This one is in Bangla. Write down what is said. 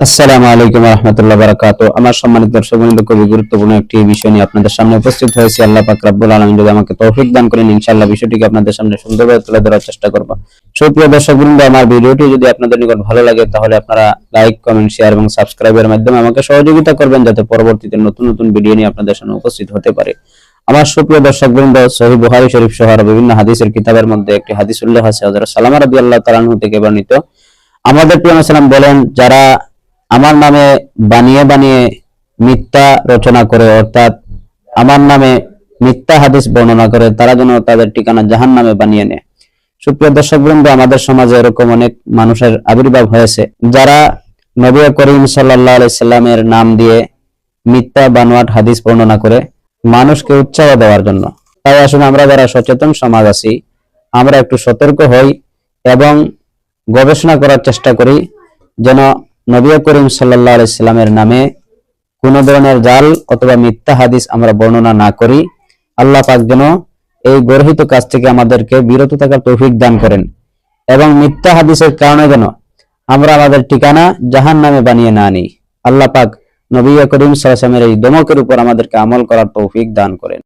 আসসালামু আলাইকুম রহমতুল্লাহ বারাকাত আমার সম্মানিত দর্শক বৃন্দ খুবই গুরুত্বপূর্ণ একটি বিষয় নিয়ে আপনাদের সামনে উপস্থিত হয়েছি। আল্লাহ পাক রাব্বুল আলামিন যদি আমাকে তৌফিক দান করেন, ইনশাআল্লাহ বিষয়টিকে আপনাদের সামনে সুন্দরভাবে তুলে ধরার চেষ্টা করব। সুপ্রিয় দর্শক বৃন্দ, আমার ভিডিওটি যদি আপনাদের নিকট ভালো লাগে, তাহলে আপনারা লাইক, কমেন্ট, শেয়ার এবং সাবস্ক্রাইবের মাধ্যমে আমাকে সহযোগিতা করবেন, যাতে পরবর্তীতে নতুন নতুন ভিডিও নিয়ে আপনাদের সামনে উপস্থিত হতে পারে। আমার সুপ্রিয় দর্শক বৃন্দ সহি বুহারি শরীফ সহ বিভিন্ন হাদিসের কিতাবের মধ্যে একটি হাদিস উল্লেখ আছে। হযরত সালামা রাদিয়াল্লাহু তাআলা থেকে বর্ণিত। আমাদের প্রিয় সালাম বলেন, যারা আমার নামে বানিয়ে বানিয়ে মিথ্যা রচনা করে, অর্থাৎ আমার নামে মিথ্যা হাদিস বর্ণনা করে, তারা যেন তাদের ঠিকানা জাহান নামে বানিয়ে নেয়। সুপ্রিয় দর্শক বৃন্দ আমাদের সমাজে এরকম অনেক মানুষের আবির্ভাব হয়েছে, যারা নবী করিম সাল্লাহ সাল্লামের নাম দিয়ে মিথ্যা বানোয়াট হাদিস বর্ণনা করে মানুষকে উৎসাহ দেওয়ার জন্য। তাই আসলে আমরা যারা সচেতন সমাজ আছি, আমরা একটু সতর্ক হই এবং গবেষণা করার চেষ্টা করি যেন নবী করিম সাল্লাহ আলাইস্লামের নামে কোন ধরনের জাল অথবা মিথ্যা হাদিস আমরা বর্ণনা না করি। আল্লাহ পাক যেন এই গর্হিত কাজ থেকে আমাদেরকে বিরত থাকার তৌফিক দান করেন। এবং মিথ্যা হাদিসের কারণে যেন আমরা আমাদের ঠিকানা জাহান নামে বানিয়ে না নিই আল্লাহ পাক নবী করিম সাল্লামের এই দমকের উপর আমাদেরকে আমল করার তৌফিক দান করেন।